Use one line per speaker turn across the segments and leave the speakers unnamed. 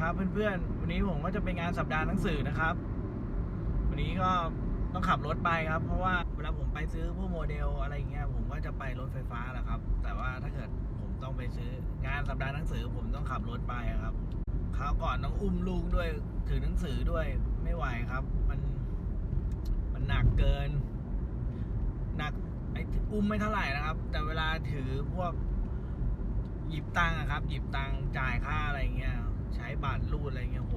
ครับเพื่อนๆ วันนี้ผมก็จะไปงานสัปดาห์หนังสือนะครับ วันนี้ก็ต้องขับรถไปครับ เพราะว่าเวลาผมไปซื้อพวกโมเดลอะไรอย่างเงี้ยผมก็จะไปรถไฟฟ้าแหละครับ แต่ว่าถ้าเกิดผมต้องไปซื้องานสัปดาห์หนังสือผมต้องขับรถไปครับคราวก่อนต้องอุ้มลูกด้วยถือหนังสือด้วยไม่ไหวครับ มันมันหนักเกิน หนักไอ้อุ้มไม่เท่าไหร่นะครับ แต่เวลาถือพวกหยิบตังค์อะครับ หยิบตังค์จ่ายค่าอะไรเงี้ย ใช้บัตรรูดอะไรเงี้ยโห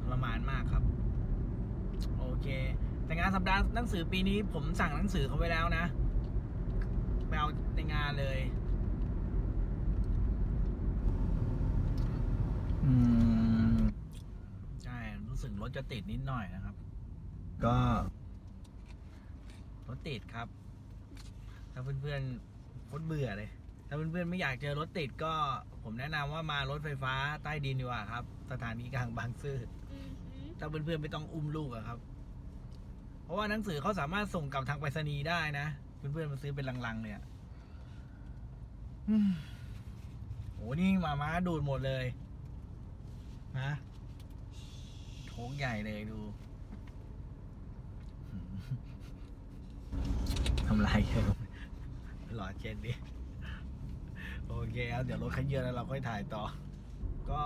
ทรมานมากครับ โอเค แต่งานสัปดาห์หนังสือปีนี้ ผมสั่งหนังสือเขาไว้แล้วนะไปเอาในงานเลย อืมใช่รู้สึกรถจะติดนิดหน่อยนะครับ ก็รถติดครับ ถ้าเพื่อนๆโคตรเบื่อเลย ถ้าเพื่อนๆไม่อยากเจอรถติดก็ ผมแนะนำว่ามารถไฟฟ้าใต้ดินดีกว่าครับ สถานีกลางบางซื่อ
อือหือ
ถ้าเพื่อนๆไม่ต้องอุ้มลูกอะครับ เพราะว่าหนังสือเขาสามารถส่งกลับทางไปรษณีย์ได้นะ เพื่อนๆมาซื้อเป็นลังๆเลยอะอืมโหนี่หมาม้าดูดหมดเลยนะโถงใหญ่เลยดูทำลายเยอะหล่อเจนดิ โอเคครับเดี๋ยวรถขยันแล้วเราค่อยถ่ายต่อ ก็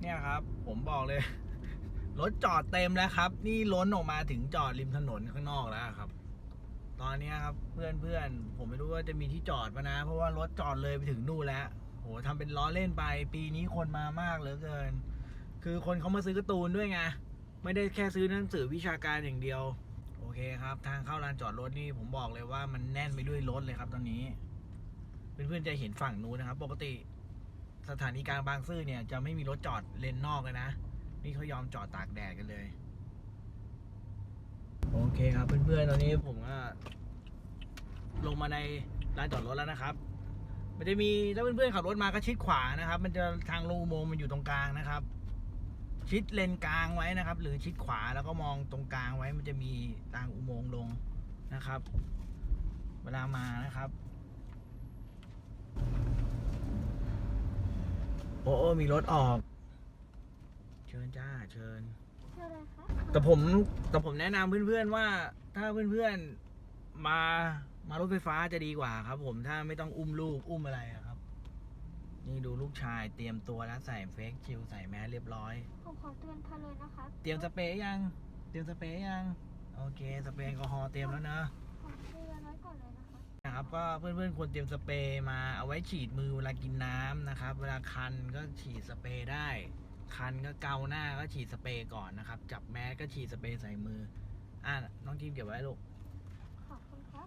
เนี่ยครับ ผมบอกเลย รถจอดเต็มแล้วครับ นี่ล้นออกมาถึงจอดริมถนนข้างนอกแล้วครับ ตอนนี้ครับเพื่อนเพื่อนๆผมไม่รู้ว่าจะมีที่จอดปะนะ เพราะว่ารถจอดเลยไปถึงนู่นแล้วโหทำเป็นล้อเล่นไป ปีนี้คนมามากเหลือเกิน คือคนเขามาซื้อการ์ตูนด้วยไงไม่ได้แค่ซื้อหนังสือวิชาการอย่างเดียว โอเคครับ ทางเข้าลานจอดรถนี่ผมบอกเลยว่ามันแน่นไปด้วยรถเลยครับตอนนี้ เพื่อนๆจะเห็นฝั่งนู้นนะครับ ปกติสถานีกลางบางซื่อเนี่ย จะไม่มีรถจอดเลนนอกเลยนะ นี่เขายอมจอดตากแดดกันเลย โอเคครับเพื่อนๆตอนนี้ผมก็ลงมาในลานจอดรถแล้วนะครับ มันจะมีถ้าเพื่อนๆขับรถมาก็ชิดขวานะครับ มันจะทางลงอุโมงค์มันอยู่ตรงกลางนะครับ ชิดเลนกลางไว้นะครับ หรือชิดขวาแล้วก็มองตรงกลางไว้ มันจะมีทางอุโมงค์ลงนะครับ เวลามานะครับ โอ้โอ้มีรถออก เชิญจ้า เชิญ
เท่าไหรคะ
แต่ผมแต่ผมแนะนำเพื่อนๆว่า ถ้าเพื่อนๆมามารถไฟฟ้าจะดีกว่าครับ ผมถ้าไม่ต้องอุ้มลูกอุ้มอะไรอะครับ นี่ดูลูกชายเตรียมตัวแล้วใส่เฟกชิลใส่แมสเรียบร้อย
ผมขอเตือนพาเลยนะคะ
เตรียมสเปรย์ยัง เตรียมสเปรย์ยัง โอเค สเปรย์แอลกอฮอล์เตรียมแล้วนะ
นะคะ
นะครับ ก็เพื่อนๆควรเตรียมสเปรย์มาเอาไว้ฉีดมือเวลากินน้ำนะครับ เวลาคันก็ฉีดสเปรย์ได้ คันก็เกาหน้าก็ฉีดสเปรย์ก่อนนะครับ จับแมสก็ฉีดสเปรย์ใส่มือ อะน้องทีมเก็บไว้ลูก
ขอบคุณครับ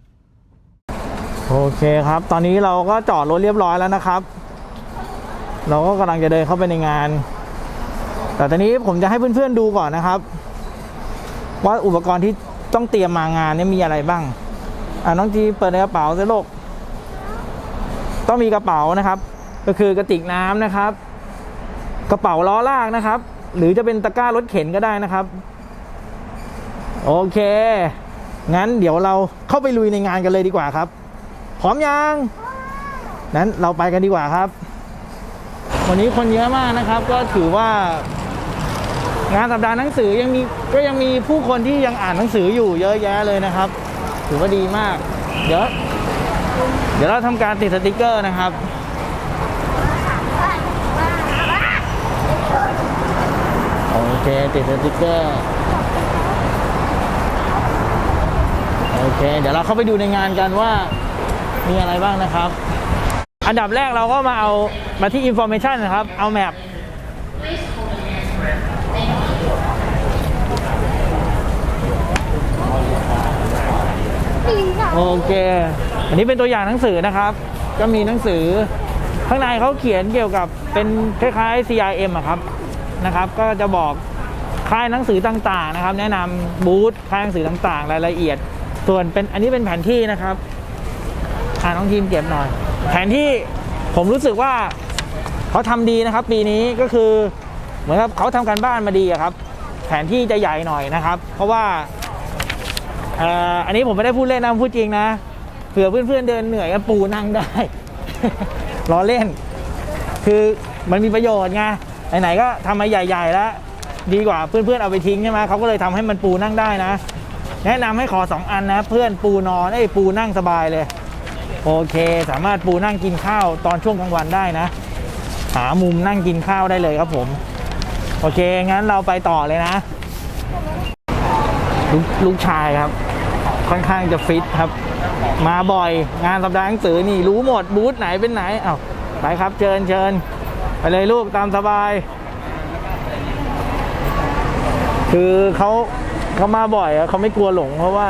โอเคครับ ตอนนี้เราก็จอดรถเรียบร้อยแล้วนะครับ เราก็กำลังจะเดินเข้าไปในงาน แต่ตอนนี้ผมจะให้เพื่อนๆดูก่อนนะครับ ว่าอุปกรณ์ที่ต้องเตรียมมางานเนี้มีอะไรบ้าง อ่าน้องจีเปิดในกระเป๋าสิลูกต้องมีกระเป๋านะครับ ก็คือกระติกน้ำนะครับ กระเป๋าล้อลากนะครับ หรือจะเป็นตะกร้ารถเข็นก็ได้นะครับ โอเค งั้นเดี๋ยวเราเข้าไปลุยในงานกันเลยดีกว่าครับ พร้อมยังนั้นเราไปกันดีกว่าครับ วันนี้คนเยอะมากนะครับ ก็ถือว่างานสัปดาห์หนังสือยังมีก็ยังมีผู้คนที่ยังอ่านหนังสืออยู่เยอะแยะเลยนะครับ ถือว่าดีมาก เดี๋ยว เดี๋ยวเราทำการติดสติกเกอร์นะครับโอเคติดสติกเกอร์โอเค เดี๋ยวเราเข้าไปดูในงานกันว่ามีอะไรบ้างนะครับ อันดับแรกเราก็มาเอามาที่ information นะครับ เอาแม ปโอเค อันนี้เป็นตัวอย่างหนังสือนะครับ ก็มีหนังสือ ข้างในเขาเขียนเกี่ยวกับเป็นคล้ายๆ CRM อะครับนะครับ ก็จะบอกค่ายหนังสือต่างๆนะครับ แนะนำบูธค่ายหนังสือต่างๆ รายละเอียด ส่วนเป็นอันนี้เป็นแผนที่นะครับอ่าน้องทีมเก็บหน่อย แผนที่ผมรู้สึกว่าเขาทำดีนะครับ ปีนี้ก็คือเหมือนกับเขาทำการบ้านมาดีอะครับ แผนที่จะใหญ่หน่อยนะครับ เพราะว่า อันนี้ผมไม่ได้พูดเล่นนะพูดจริงนะเผื่อเพื่อนๆเดินเหนื่อยก็ปูนั่งได้ล้อเล่น คือมันมีประโยชน์ไงไหนๆก็ทำมาใหญ่ๆแล้ว ดีกว่าเพื่อนๆเอาไปทิ้งใช่ไหมเขาก็เลยทำให้มันปูนั่งได้นะ แนะนำให้ขอสองอันนะ เพื่อนปูนอนไอ้ปูนั่งสบายเลย โอเค สามารถปูนั่งกินข้าวตอนช่วงกลางวันได้นะ หามุมนั่งกินข้าวได้เลยครับผม โอเคงั้นเราไปต่อเลยนะ ลูกลูกชายครับ ค่อนข้างจะฟิตครับ มาบ่อยงานสัปดาห์หนังสือนี่รู้หมดบูธไหนเป็นไหนเอ้าไปครับเชิญเชิญไปเลยลูกตามสบาย คือเขาเขามาบ่อยอะเขาไม่กลัวหลงเพราะว่า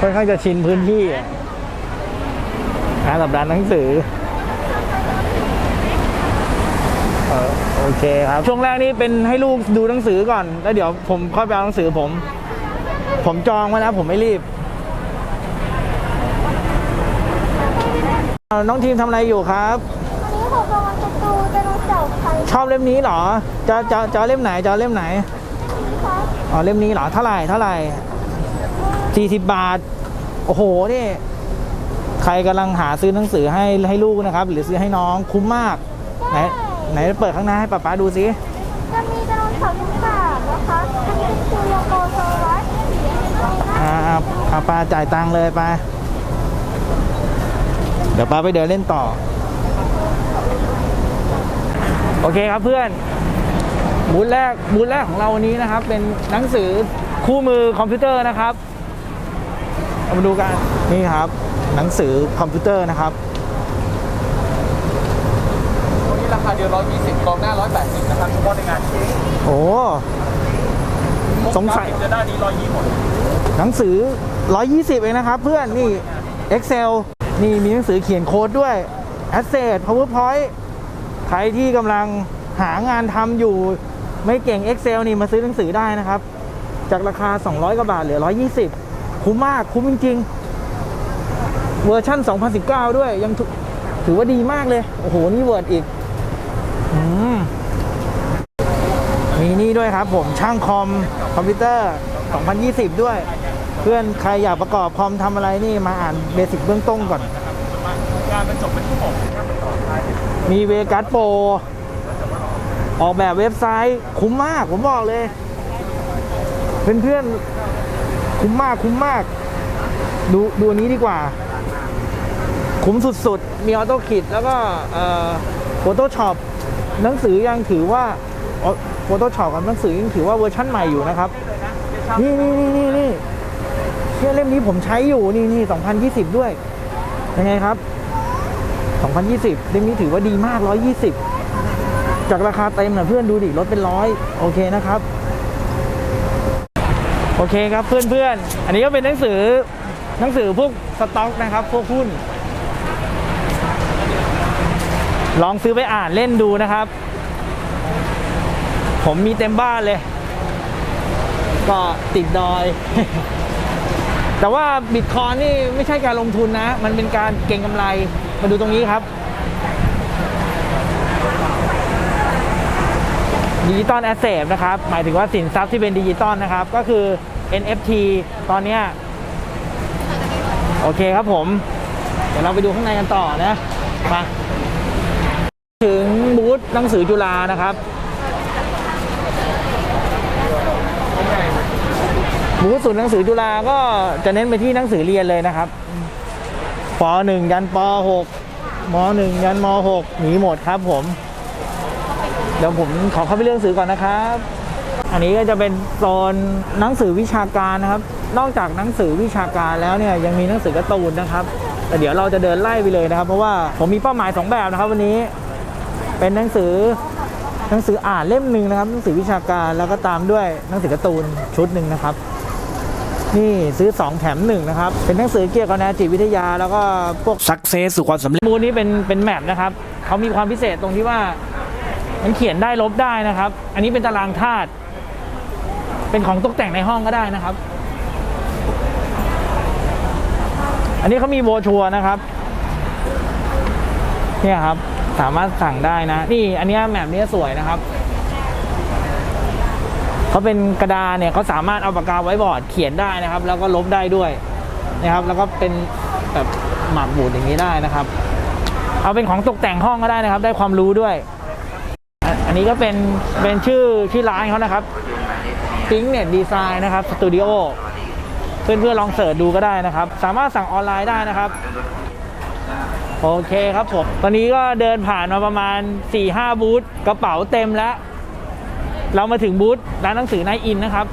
ค่อนข้างจะชินพื้นที่งานสัปดาห์หนังสือเออโอเคครับ ช่วงแรกนี่เป็นให้ลูกดูหนังสือก่อน แล้วเดี๋ยวผมค่อยไปเอาหนังสือผม ผมจองไว้นะผมไม่รีบเอาน้องทีมทำอะไรอยู่ครับ
วันนี้ผมกำลังจะดูไดโนเสาร์ไทย
ชอบเล่มนี้เหรอ จะจะจะเอาเล่มไหนจะเอาเล่มไหน
ครับ
อ๋อเล่มนี้เหรอเท่าไหร่เท่าไหร่สี่สิบบาท โอ้โหนี่ใครกำลังหาซื้อหนังสือให้ให้ลูกนะครับ หรือซื้อให้น้องคุ้มมาก ไหนไหนเปิดข้างหน้าให้ป๊าป๊าดูสิ
จะมีไดโนเสาร์ทั้งสามนะคะอันนี้คือโลโกโซลั ส
อ่าอ่าอ่าปาจ่ายตังค์เลยไปเดี๋ยวป้าไปเดินเล่นต่อ โอเคครับเพื่อนบูธแรกบูธแรกของเราวันนี้นะครับ เป็นหนังสือคู่มือคอมพิวเตอร์นะครับเอามาดูกันนี่ครับ หนังสือคอมพิวเตอร์นะครับ
ตัวนี้ราคาเดียว120กองหน้า 180 นะครับเฉพาะในงานนี้
โอ้สงสัย
จะได้นี้120หมด
หนังสือ 120 เองนะครับ เพื่อนนี่ Excel นี่มีหนังสือเขียนโค้ดด้วย Asset PowerPoint ใครที่กำลังหางานทำอยู่ไม่เก่ง Excel นี่มาซื้อหนังสือได้นะครับ จากราคา 200 กว่าบาทเหลือ 120 คุ้มมากคุ้มจริง ๆ เวอร์ชั่น 2019 ด้วยยังถือถือว่าดีมากเลย โอ้โห นี่เวิร์ดอีกอมมีนี่ด้วยครับผมช่างคอมคอมพิวเตอร์ 2020 ด้วย เพื่อนใครอยากประกอบคอมทำอะไรนี่มาอ่านเบสิกเบื้องต้นก่อน
งานมันจบเป็นชั่วโมงนะครับมันต่อท้าย
มีเวกัสโปรออกแบบเว็บไซต์คุ้มมากผมบอกเลย เพื่อนๆ คุ้มมากคุ้มมาก ดูดูนนี้ดีกว่า คุ้มสุดๆ มีออโต้คิดแล้วก็โฟโต้ช็อปหนังสือยังถือว่าโฟโต้ช็อปกับหนังสือยังถือว่าเวอร์ชั่นใหม่อยู่นะครับ นี่นี่นี่นี่นี่เชื่อเล่มนี้ผมใช้อยู่นี่นี่2020ด้วยยังไงครับ2020เล่มนี้ถือว่าดีมาก120จากราคาเต็มนะเพื่อนดูดิลดเป็นร้อยโอเคนะครับ โอเคครับเพื่อนๆ อันนี้ก็เป็นหนังสือหนังสือพวกสต็อกนะครับ พวกหุ้น ลองซื้อไปอ่านเล่นดูนะครับ ผมมีเต็มบ้านเลย ก็ติดดอย แต่ว่าบิตคอยนี่ไม่ใช่การลงทุนนะ มันเป็นการเก็งกำไร มาดูตรงนี้ครับดิจิตอลแอสเซทนะครับ หมายถึงว่าสินทรัพย์ที่เป็นดิจิตอลนะครับ ก็คือ NFT ตอนเนี้ยโอเคครับผม เดี๋ยวเราไปดูข้างในกันต่อนะ มา ถึงบูธหนังสือจุฬานะครับ บูธศูนย์หนังสือจุฬาก็จะเน้นไปที่หนังสือเรียนเลยนะครับป .1 ยันป .6 ม .1 ยันม .6 มีหมดครับผม เดี๋ยวผมขอเข้าไปเรื่องสือก่อนนะครับ อันนี้ก็จะเป็นโซนหนังสือวิชาการนะครับ นอกจากหนังสือวิชาการแล้วเนี่ยยังมีหนังสือการ์ตูนนะครับ แต่เดี๋ยวเราจะเดินไล่ไปเลยนะครับ เพราะว่าผมมีเป้าหมายสองแบบนะครับ วันนี้เป็นหนังสือหนังสืออ่านเล่มหนึ่งนะครับ หนังสือวิชาการแล้วก็ตามด้วยหนังสือการ์ตูนชุดหนึ่งนะครับ นี่ซื้อ 2 แถม1นะครับ เป็นหนังสือเกี่ยวกับแนวจิตวิทยา แล้วก็พวก success สู่ความสำเร็จมูลนี้เป็นเป็นแมปนะครับเขามีความพิเศษตรงที่ว่ามันเขียนได้ลบได้นะครับ อันนี้เป็นตารางธาตุเป็นของตกแต่งในห้องก็ได้นะครับ อันนี้เขามีโบรชัวร์นะครับเนี่ยครับสามารถสั่งได้นะ นี่อันเนี้ยแมปเนี้ยสวยนะครับ เขาเป็นกระดาษเนี่ยเขาสามารถเอาปากกาไว้บอร์ดเขียนได้นะครับ แล้วก็ลบได้ด้วยนะครับ แล้วก็เป็นแบบหมากบูดอย่างนี้ได้นะครับ เอาเป็นของตกแต่งห้องก็ได้นะครับ ได้ความรู้ด้วย อันนี้ก็เป็นเป็นชื่อที่ร้านเขานะครับ Think Net Design นะครับสตูดิโอเพื่อนๆลองเสิร์ชดูก็ได้นะครับ สามารถสั่งออนไลน์ได้นะครับโอเคครับผม ตอนนี้ก็เดินผ่านมาประมาณ4-5บูธกระเป๋าเต็มแล้ว เรามาถึงบูธร้านหนังสือนายอินนะครับ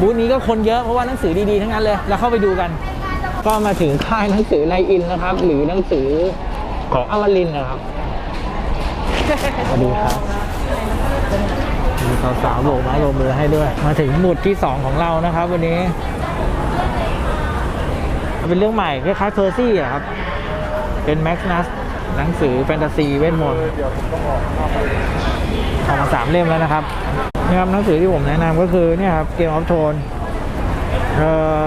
บูธนี้ก็คนเยอะเพราะว่าหนังสือดีๆทั้งนั้นเลยเราเข้าไปดูกัน ก็มาถึงค่ายหนังสือนายอินนะครับ หรือหนังสือของอมรินทร์นะครับสวัสดีครับมีสาวๆโบกไม้โบกมือให้ด้วย มาถึงหมุดที่ 2 ของเรานะครับ วันนี้ เป็นเรื่องใหม่คล้ายๆเพอร์ซี่อะครับ เป็นแม็กนัสหนังสือแฟนตาซีเวทมนต์ ออกมาสามเล่มแล้วนะครับนี่ครับหนังสือที่ผมแนะนำก็คือเนี่ยครับเกมออฟโทนเอ่อ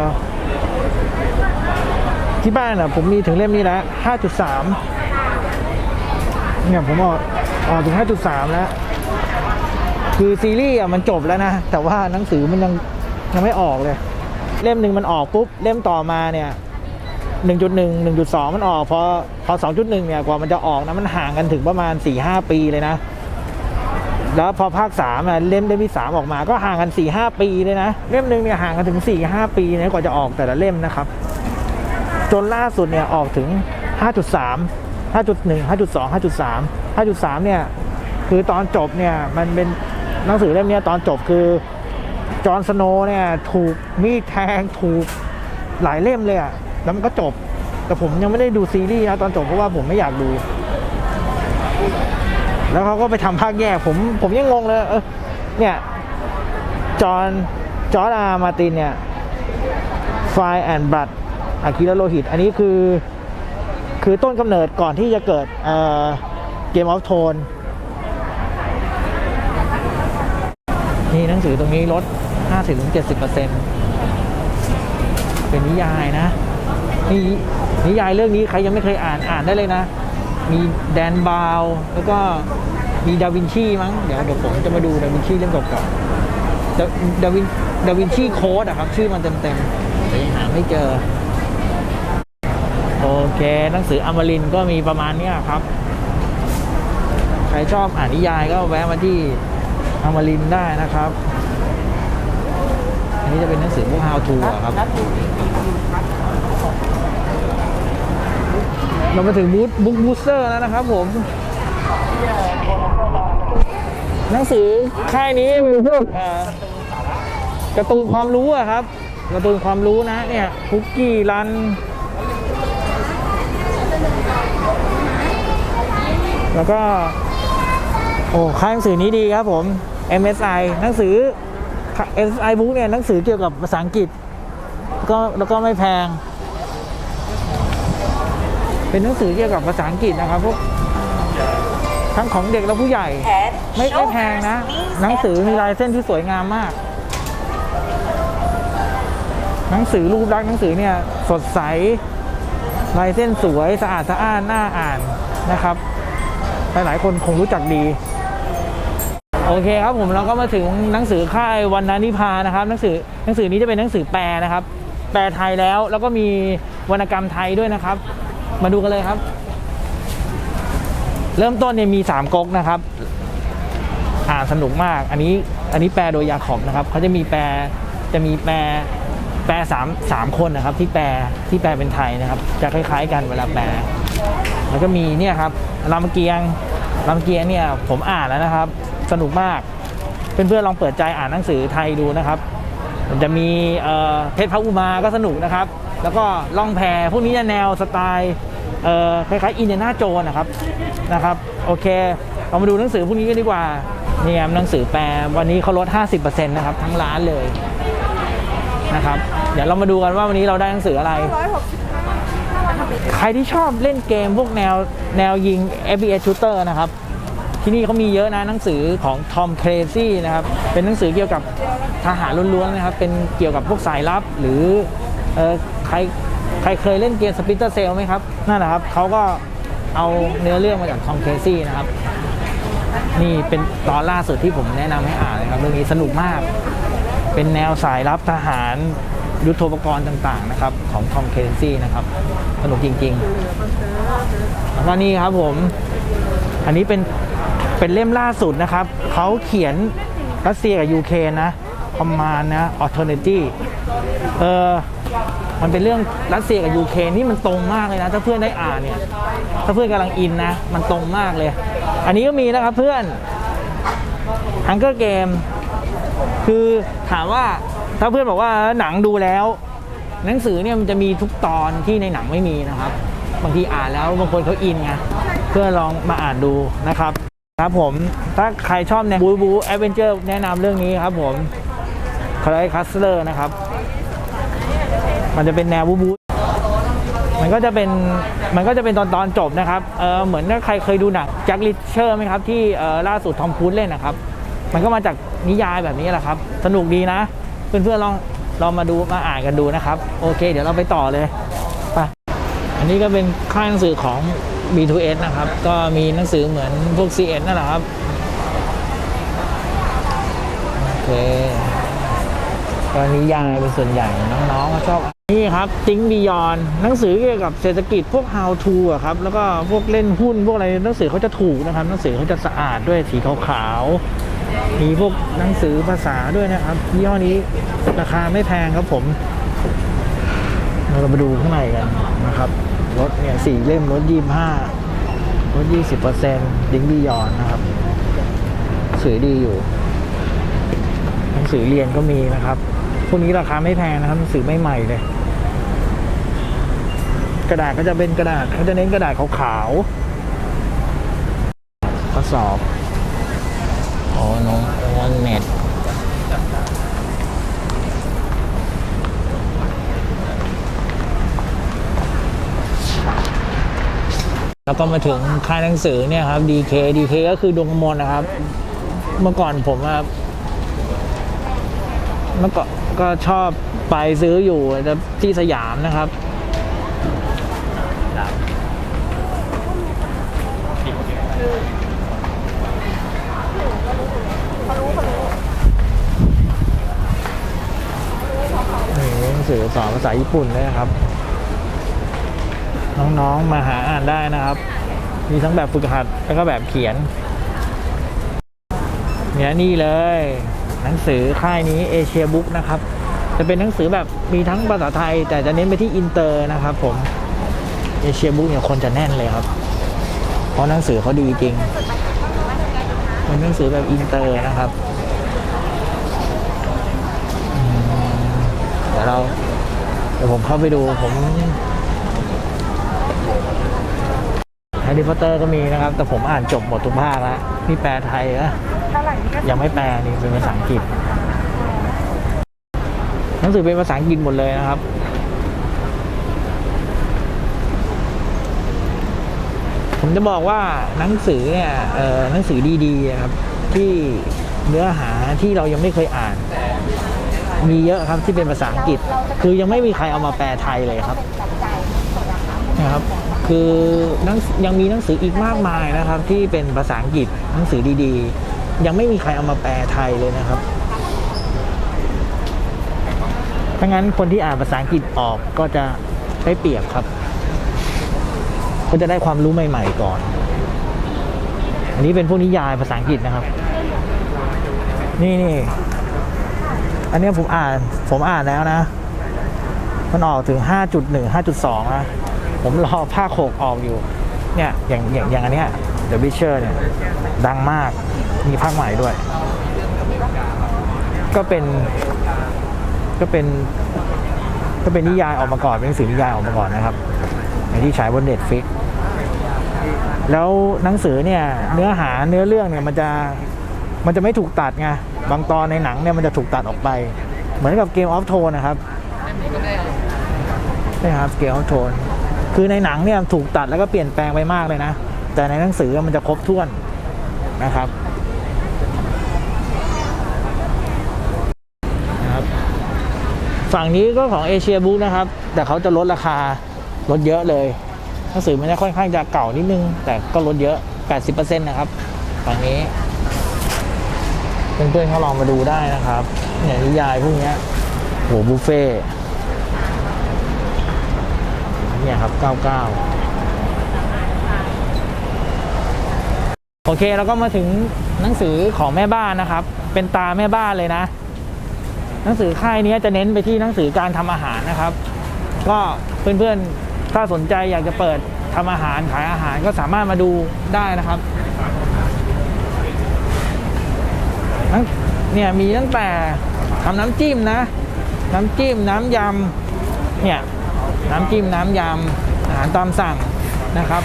ที่บ้านอะผมมีถึงเล่มนี้แล้ว5.3เนี่ยผมออกออกถึง5.3แล้ว คือซีรีส์อะมันจบแล้วนะ แต่ว่าหนังสือมันยังยังไม่ออกเลย เล่มหนึ่งมันออกปุ๊บ เล่มต่อมาเนี่ย1.1 1.2มันออก พอพอ2.1เนี่ยกว่ามันจะออกนะมันห่างกันถึงประมาณ4-5ปีเลยนะ แล้วพอภาค3อะเล่มเล่มที่3ออกมา ก็ห่างกัน4-5ปีเลยนะ เล่มหนึ่งเนี่ยห่างกันถึง4-5ปีนะกว่าจะออกแต่ละเล่มนะครับ จนล่าสุดเนี่ยออกถึง 5.3 5.1 5.2 5.3 5.3 เนี่ย คือตอนจบเนี่ยมันเป็นหนังสือเล่มเนี้ยตอนจบคือจอห์นสโนเนี่ยถูกมีดแทงถูกหลายเล่มเลยอะแล้วมันก็จบ แต่ผมยังไม่ได้ดูซีรีส์นะตอนจบเพราะว่าผมไม่อยากดู แล้วเขาก็ไปทำภาคแยกผมผมยังงงเลยเออเนี่ยจอห์นจอร์ดอาร์มาตินเนี่ยไฟแอนด์บัตอากิระโลหิต อันนี้คือคือต้นกำเนิดก่อนที่จะเกิดเกมออฟโทนนี่หนังสือตรงนี้ลด 50-70%เป็นนิยายนะนี่นิยายเรื่องนี้ใครยังไม่เคยอ่านอ่านได้เลยนะ มีแดนบาว แล้วก็มีดาวินชีมั้ง เดี๋ยวเดี๋ยวผมจะมาดูดาวินชีเล่มเก่าๆดาดาวินดาวินชีโค้ดอะครับ ชื่อมันเต็มๆแต่ยังหาไม่เจอ โอเค หนังสืออมรินก็มีประมาณนี้ครับ ใครชอบอ่านนิยายก็แวะมาที่อมรินได้นะครับ อันนี้จะเป็นหนังสือพวก how to อะครับ เรามาถึงบูธบุ๊กบูสเตอร์แล้วนะครับผมหนังสือค่ายนี้มีพวกการ์ตูนความรู้อะครับการ์ตูนความรู้นะเนี่ยคุกกี้รัน แล้วก็โอ้ค่ายหนังสือนี้ดีครับผม MSI หนังสือ MSI Book เนี่ยหนังสือเกี่ยวกับภาษาอังกฤษก็แล้วก็ไม่แพง เป็นหนังสือเกี่ยวกับภาษาอังกฤษนะครับพวกทั้งของเด็กและผู้ใหญ่ ไม่ไม่แพงนะ หนังสือมีลายเส้นที่สวยงามมาก หนังสือรูปลักษณ์หนังสือเนี่ยสดใสลายเส้นสวยสะอาดสะอ้านน่าอ่านนะครับหลายๆคนคงรู้จักดี โอเคครับผมเราก็มาถึงหนังสือค่ายวันนานิพานะครับหนังสือหนังสือนี้จะเป็นหนังสือแปลนะครับ แปลไทยแล้วแล้วก็มีวรรณกรรมไทยด้วยนะครับ มาดูกันเลยครับ เริ่มต้นเนี่ยมีสามก๊กนะครับ อ่านสนุกมาก อันนี้อันนี้แปลโดยยาขอบนะครับเขาจะมีแปลจะมีแปลแปลสามสามคนนะครับ ที่แปลที่แปลเป็นไทยนะครับ จะคล้าย ๆ กันเวลาแปล แล้วก็มีเนี่ยครับรามเกียงรามเกียงเนี่ยผมอ่านแล้วนะครับ สนุกมากเพื่อนๆลองเปิดใจอ่านหนังสือไทยดูนะครับจะมีเเพชรพระอุมาก็สนุกนะครับ แล้วก็ล่องแพพวกนี้จะแนวสไตล์เอ่อคล้ายๆอินเดียนาโจนนะครับนะครับโอเคเรามาดูหนังสือพวกนี้กันดีกว่านี่ครับหนังสือแปลวันนี้เขาลด 50%นะครับทั้งร้านเลยนะครับเดี๋ยวเรามาดูกันว่าวันนี้เราได้หนังสืออะไร ใครที่ชอบเล่นเกมพวกแนวแนวยิง FPS shooter นะครับที่นี่เขามีเยอะนะหนังสือของ Tom Clancy นะครับเป็นหนังสือเกี่ยวกับทหารล้วนๆนะครับเป็นเกี่ยวกับพวกสายลับหรือ เออใครใครเคยเล่นเกม Splinter Cell ไหมครับนั่นแหละครับเขาก็เอาเนื้อเรื่องมาจาก Tom Clancy นะครับ นี่เป็นตอนล่าสุดที่ผมแนะนำให้อ่านเลยครับเรื่องนี้สนุกมาก เป็นแนวสายลับทหารยุทโธปกรณ์ต่างๆนะครับ ของ Tom Clancy นะครับ สนุกจริงๆแล้วก็นี่ครับผม อันนี้เป็นเป็นเล่มล่าสุดนะครับเขาเขียนรัสเซียกับยูเครนนะประมาณนะ alternative เออ มันเป็นเรื่องรัสเซียกับยูเครนนี่มันตรงมากเลยนะ ถ้าเพื่อนได้อ่านเนี่ย ถ้าเพื่อนกำลังอินนะ มันตรงมากเลย อันนี้ก็มีนะครับเพื่อน Hunger Game คือถามว่าถ้าเพื่อนบอกว่าหนังดูแล้ว หนังสือเนี่ยมันจะมีทุกตอนที่ในหนังไม่มีนะครับ บางทีอ่านแล้วบางคนเขาอินไงเพื่อลองมาอ่านดูนะครับ ครับผมถ้าใครชอบแนวบูบูแอดเวนเจอร์แนะนำเรื่องนี้ครับผมคลาร์คัสเลอร์นะครับ มันจะเป็นแนวบูบูมันก็จะเป็นมันก็จะเป็นตอนตอนจบนะครับเออเหมือนถ้าใครเคยดูหนังแจ็คลิชเชอร์ไหมครับที่เออล่าสุดทอมครูซเล่นนะครับ มันก็มาจากนิยายแบบนี้แหละครับ สนุกดีนะ เพื่อนๆลองลองมาดูมาอ่านกันดูนะครับ โอเค เดี๋ยวเราไปต่อเลยไปอันนี้ก็เป็นค่ายหนังสือของ B2S นะครับ ก็มีหนังสือเหมือนพวก CS นั่นแหละครับโอเคก็นิยายเป็นส่วนใหญ่น้องๆก็ชอบ นี่ครับติ้งบียอนหนังสือเกี่ยวกับเศรษฐกิจพวก how to อะครับแล้วก็พวกเล่นหุ้นพวกอะไรหนังสือเขาจะถูกนะครับหนังสือเขาจะสะอาดด้วยสีขาวๆมีพวกหนังสือภาษาด้วยนะครับยี่ห้อนี้ราคาไม่แพงครับผม เรามาดูข้างในกันนะครับรถเนี่ยสี่เล่มรถยี่ห้ารถยี่สิบเปอร์เซ็นต์ดิ้งบียอนนะครับสวยดีอยู่ หนังสือเรียนก็มีนะครับพวกนี้ราคาไม่แพงนะครับหนังสือไม่ใหม่เลย กระดาษก็จะเป็นกระดาษเขาจะเน้นกระดาษขาวๆข้อสอบโอ้น้องวันเน็ตแล้วก็มาถึงค่ายหนังสือเนี่ยครับ DK DK ก็คือดวงมลนะครับ เมื่อก่อนผมอะเมื่อก่อนก็ชอบไปซื้ออยู่ที่สยามนะครับ นี่หนัง สือสอนภาษาญี่ปุ่นด้วยนะครับ น้องๆมาหาอ่านได้นะครับ มีทั้งแบบฝึกหัดแล้วก็แบบเขียนเนี่ยนี่เลย หนังสือค่ายนี้เอเชียบุ๊กนะครับ จะเป็นหนังสือแบบมีทั้งภาษาไทย แต่จะเน้นไปที่อินเตอร์นะครับผมเอเชียบุ๊กเนี่ยคนจะแน่นเลยครับ เพราะหนังสือเขาดีจริงเป็นหนังสือแบบอินเตอร์นะครับอืม เดี๋ยวเราเดี๋ยวผมเข้าไปดูผมแฮร์รี่พอตเตอร์ก็มีนะครับ แต่ผมอ่านจบหมดทุกภาคแล้วนี่แปลไทยนะยังไม่แปลนี่เป็นภาษาอังกฤษหนังสือเป็นภาษาอังกฤษหมดเลยนะครับผมจะบอกว่าหนังสือเนี่ยเอ่อหนังสือดีๆนะครับที่เนื้อหาที่เรายังไม่เคยอ่าน มีเยอะครับที่เป็นภาษาอังกฤษ คือยังไม่มีใครเอามาแปลไทยเลยครับนะครับ คือยังมีหนังสืออีกมากมายนะครับ ที่เป็นภาษาอังกฤษหนังสือดีๆ ยังไม่มีใครเอามาแปลไทยเลยนะครับถ้างั้นคนที่อ่านภาษาอังกฤษออกก็จะได้เปรียบครับก็จะได้ความรู้ใหม่ ๆ ก่อน อันนี้เป็นพวกนิยายภาษาอังกฤษนะครับ นี่นี่ อันนี้ผมอ่านผมอ่านแล้วนะ มันออกถึง 5.1 5.2นะผมรอภาคหกออกอยู่เนี่ยอย่างอย่างอย่างอันเนี้ย The Witcher เนี่ยดังมากมีภาคใหม่ด้วย ก็เป็นก็เป็นก็เป็นนิยายออกมาก่อนเป็นหนังสือนิยายออกมาก่อนนะครับอที่ฉายบนเน็ตฟิกแล้วหนังสือเนี่ยเนื้อหาเนื้อเรื่องเนี่ยมันจะมันจะไม่ถูกตัดไง บางตอนในหนังเนี่ยมันจะถูกตัดออกไป เหมือนกับเกมออฟโทนนะครับนี่ครับเกมออฟโทนคือในหนังเนี่ยถูกตัดแล้วก็เปลี่ยนแปลงไปมากเลยนะ แต่ในหนังสือมันจะครบถ้วนนะครับนะครับฝั่งนี้ก็ของเอเชียบุ๊กนะครับ แต่เขาจะลดราคาลดเยอะเลยหนังสือมันจะค่อนข้างจะเก่านิดนึง แต่ก็ลดเยอะ 80%นะครับฝั่งนี้ เพื่อนๆเขาลองมาดูได้นะครับเนี่ยนิยายพวกเนี้ยโหบุฟเฟ่ต์เนี่ยครับ 99 โอเคแล้วก็มาถึงหนังสือของแม่บ้านนะครับ เป็นตาแม่บ้านเลยนะ หนังสือค่ายนี้จะเน้นไปที่หนังสือการทำอาหารนะครับ ก็เพื่อนๆถ้าสนใจอยากจะเปิดทำอาหารขายอาหารก็สามารถมาดูได้นะครับทั้ง เนี่ยมีตั้งแต่ทำน้ำจิ้มนะ น้ำจิ้มน้ำยำเนี่ยน้ำจิ้มน้ำยำอาหารตามสั่งนะครับ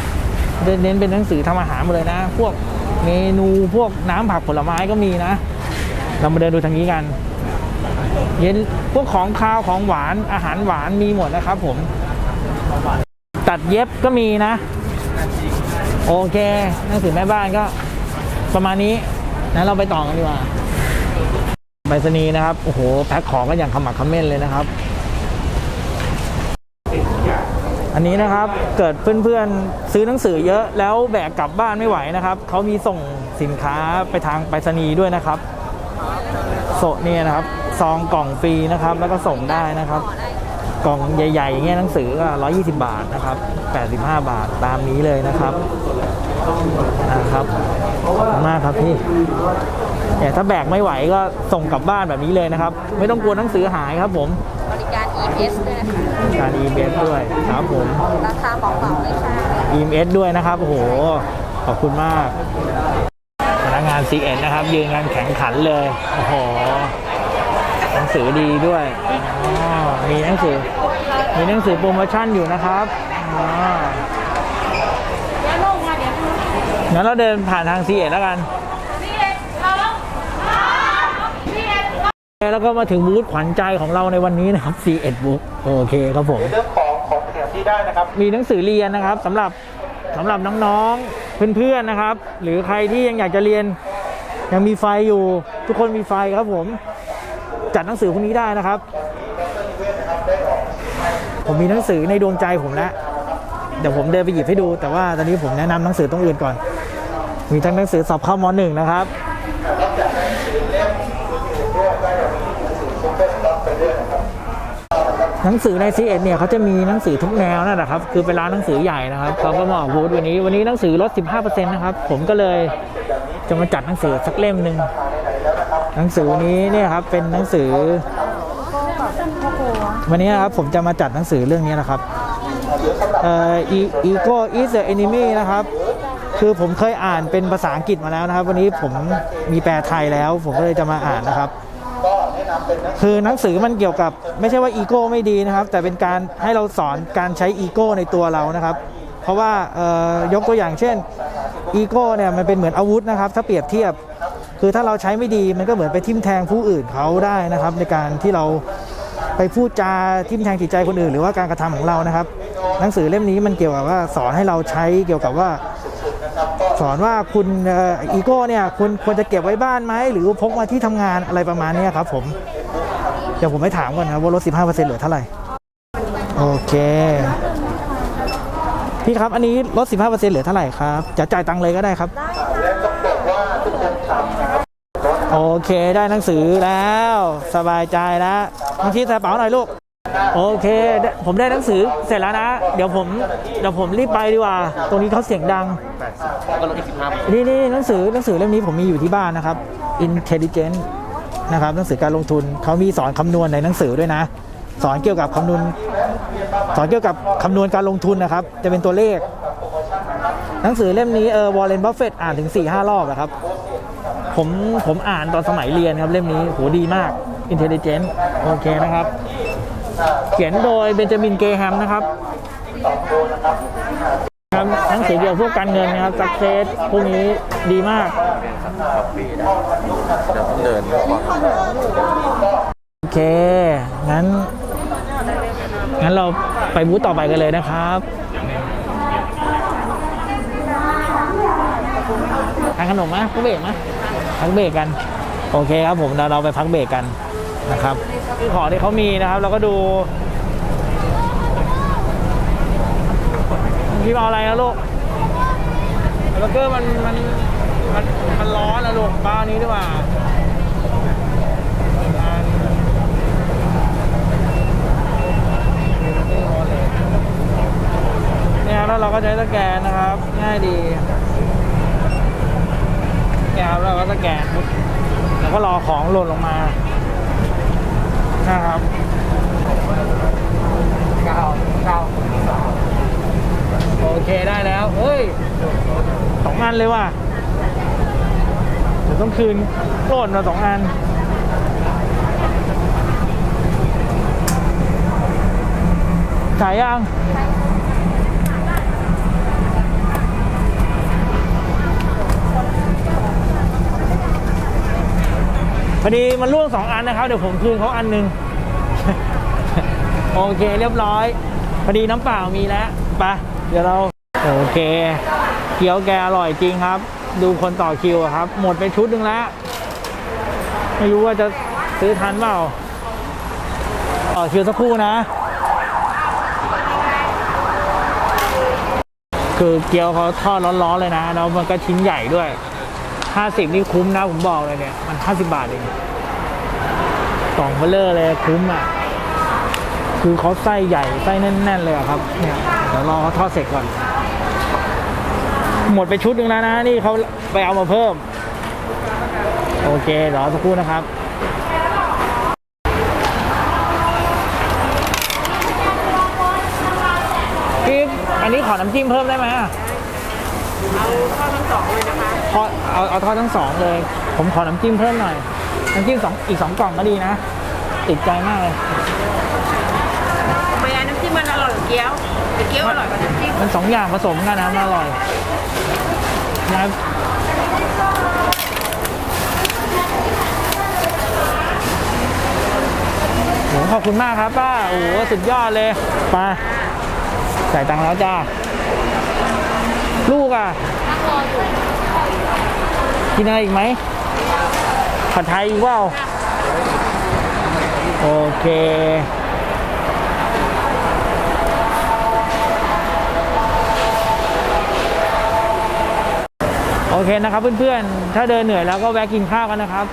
เน้นเป็นหนังสือทำอาหารหมดเลยนะ พวกเมนูพวกน้ำผักผลไม้ก็มีนะ เรามาเดินดูทางนี้กัน เย็นพวกของคาวของหวานอาหารหวานมีหมดนะครับผม ตัดเย็บก็มีนะ โอเค หนังสือแม่บ้านก็ประมาณนี้ นั้นเราไปต่อกันดีกว่าไปรษณีย์นะครับ โอ้โห แพ็คของก็อย่างขมักขม้นเลยนะครับ อันนี้นะครับ เกิดเพื่อนๆ ซื้อหนังสือเยอะแล้วแบกกลับบ้านไม่ไหวนะครับ เขามีส่งสินค้าไปทางไปรษณีย์ด้วยนะครับโซเนี่ยนะครับ ซองกล่องฟรีนะครับ แล้วก็ส่งได้นะครับ กล่องใหญ่ๆอย่างเงี้ยหนังสือก็120 บาทนะครับ 85 บาทตามนี้เลยนะครับ ครับขอบคุณมากครับพี่เนี่ยถ้าแบกไม่ไหวก็ส่งกลับบ้านแบบนี้เลยนะครับ ไม่ต้องกลัวหนังสือหายครับผม
บริการ EMS ด้วยนะคะ
การ EMS ด้วยครับผม
ราคาเหมาๆเลยค่ะ
EMS ด้วยนะครับโอ้โหขอบคุณมาก พนักงาน CN นะครับ ยืนงานแข่งขันเลยโอ้โหหนังสือดีด้วยอ๋อมีหนังสือมีหนังสือโปรโมชั่นอยู่นะครับอ๋อ งั้นเราเดินผ่านทาง CN แล้วกันแล้วก็มาถึงบูธขวัญใจของเราในวันนี้นะครับ C1 Book โอเคครับผม
เรื่องของของแถมที่ได้นะครับ
มีหนังสือเรียนนะครับสำหรับสำหรับน้องๆ เพื่อนๆนะครับ หรือใครที่ยังอยากจะเรียน ยังมีไฟอยู่ ทุกคนมีไฟครับผม จัดหนังสือพวกนี้ได้นะครับ ผมมีหนังสือในดวงใจผมแล้วเดี๋ยวผมเดินไปหยิบให้ดู แต่ว่าตอนนี้ผมแนะนำหนังสือตรงอื่นก่อน มีทั้งหนังสือสอบเข้ามหนึ่งนะครับหนังสือใน c ีเอ็ดเนี่ยเขาจะมีหนังสือทุกแนวนั่นแหละครับ คือเป็นร้านหนังสือใหญ่นะครับเขาก็มาออกบูธวันนี้ วันนี้หนังสือลด 15%นะครับ ผมก็เลยจะมาจัดหนังสือสักเล่มหนึ่งหนังสือนนี้เนี่ยครับเป็นหนังสือ วันนี้นะครับผมจะมาจัดหนังสือเรื่องนี้นะครับเอ่อ ego is the enemy นะครับ คือผมเคยอ่านเป็นภาษาอังกฤษมาแล้วนะครับ วันนี้ผมมีแปลไทยแล้ว ผมก็เลยจะมาอ่านนะครับ คือหนังสือมันเกี่ยวกับ ไม่ใช่ว่าอีโก้ไม่ดีนะครับ แต่เป็นการให้เราสอนการใช้อีโก้ในตัวเรานะครับ เพราะว่ายกตัวอย่างเช่นอีโก้เนี่ยมันเป็นเหมือนอาวุธนะครับ ถ้าเปรียบเทียบ คือถ้าเราใช้ไม่ดีมันก็เหมือนไปทิ่มแทงผู้อื่นเขาได้นะครับ ในการที่เราไปพูดจาทิ่มแทงจิตใจคนอื่น หรือว่าการกระทำของเรานะครับ หนังสือเล่มนี้มันเกี่ยวกับว่าสอนให้เราใช้เกี่ยวกับว่า สอนว่าคุณอีโก้เนี่ยคุณควรจะเก็บไว้บ้านไหมหรือพกมาที่ทำงานอะไรประมาณนี้ครับผม เดี๋ยวผมไปถามก่อนนะว่าลด 15%เหลือเท่าไหร่ โอเค พี่ครับอันนี้ลด 15%เหลือเท่าไหร่ครับจะจ่ายตังค์เลยก็ได้ครับโอเคได้หนังสือแล้ว สบายใจแล้วบางทีใส่กระเป๋าหน่อยลูก โอเคได้ผมได้หนังสือเสร็จแล้วนะ เดี๋ยวผมเดี๋ยวผมรีบไปดีกว่า ตรงนี้เขาเสียงดัง
ก็ลดอีก15
นี่นี่หนังสือหนังสือเล่มนี้ผมมีอยู่ที่บ้านนะครับ Intelligent นะครับหนังสือการลงทุนเขามีสอนคำนวณในหนังสือด้วยนะ สอนเกี่ยวกับคำนวณสอนเกี่ยวกับคำนวณการลงทุนนะครับ จะเป็นตัวเลข หนังสือเล่มนี้เออวอลเลนบัฟเฟตอ่านถึง4ี่ห้ารอบนะครับ ผมผมอ่านตอนสมัยเรียนครับเล่มนี้โหดีมาก Intelligent โอเคนะครับ เขียนโดยเบนจามินเกแฮมนะครับครับหนังสือเกี่ยวกับพวกการเงินนะครับสักเซสพวกนี้ดีมาก
เดิน
โอเค งั้น งั้นเราไปบูธต่อไปกันเลยนะครับทานขนมไหมพักเบรกไหมพักเบรกกัน โอเคครับผมเราเราไปพักเบรกกันนะครับ ของที่เขามีนะครับเราก็ดูพี่เอาอะไรนะลูกเบอร์เกอร์มันมันมันมันร้อนนะลูกบ้านนี้ดีกว่าเนี่ยแล้วเราก็ใช้สแกนนะครับ ง่ายดีเนี่ยครับเราก็สแกนแล้วก็รอของหล่นลงมา นะครับ
เก้าเก้าสาม
โอเคได้แล้วเฮ้ยสองอันเลยว่ะเดี๋ยวต้องคืนโกรธมาสองอันจ่ายยัง พอดีมันล่วงสองอันนะครับ เดี๋ยวผมคืนเขาอันหนึ่งโอเคเรียบร้อย พอดีน้ำเปล่ามีแล้วไปะเดี๋ยวเรา โอเค เกี๊ยวแกอร่อยจริงครับ ดูคนต่อคิวครับ หมดไปชุดหนึ่งแล้ว ไม่รู้ว่าจะซื้อทันเปล่าต่อคิวสักครู่นะ คือเกี๊ยวเขาทอดร้อนๆเลยนะ แล้วมันก็ชิ้นใหญ่ด้วย 50นี่คุ้มนะผมบอกเลยเนี่ย มัน50บาทเองกล่องเบลเลอร์เลยคุ้มอะ คือเขาไส้ใหญ่ไส้แน่น ๆ เลยครับ เนี่ยเดี๋ยวรอเขาทอดเสร็จก่อน หมดไปชุดหนึ่งแล้วนะ นี่เขาไปเอามาเพิ่ม โอเครอสักครู่นะครับพี่อันนี้ขอน้ำจิ้มเพิ่มได้ไหม
เอาทอดทั้งสองเลยนะคะ
ทอดเอาเอาทอดทั้งสองเลย ผมขอน้ำจิ้มเพิ่มหน่อย น้ำจิ้มสองอีกสองกล่องก็ดีนะ ติดใจมากเลย
ทำไมอันน้ำจิ้มมันอร่อยกว่าเกี๊ยวแต่เกี๊ยวอร่อยกว่าน้ำจิ้ม
มันสองอย่างผสมกันนะมันอร่อยนะครับโหขอบคุณมากครับป้าโอ้โหสุดยอดเลยไปจ่ายตังค์แล้วจ้าลูกอะ กินอะไรอีกไหมผัดไทยอีกว่าโอเค โอเคนะครับเพื่อนๆ ถ้าเดินเหนื่อยแล้วก็แวะกินข้าวกันนะครับ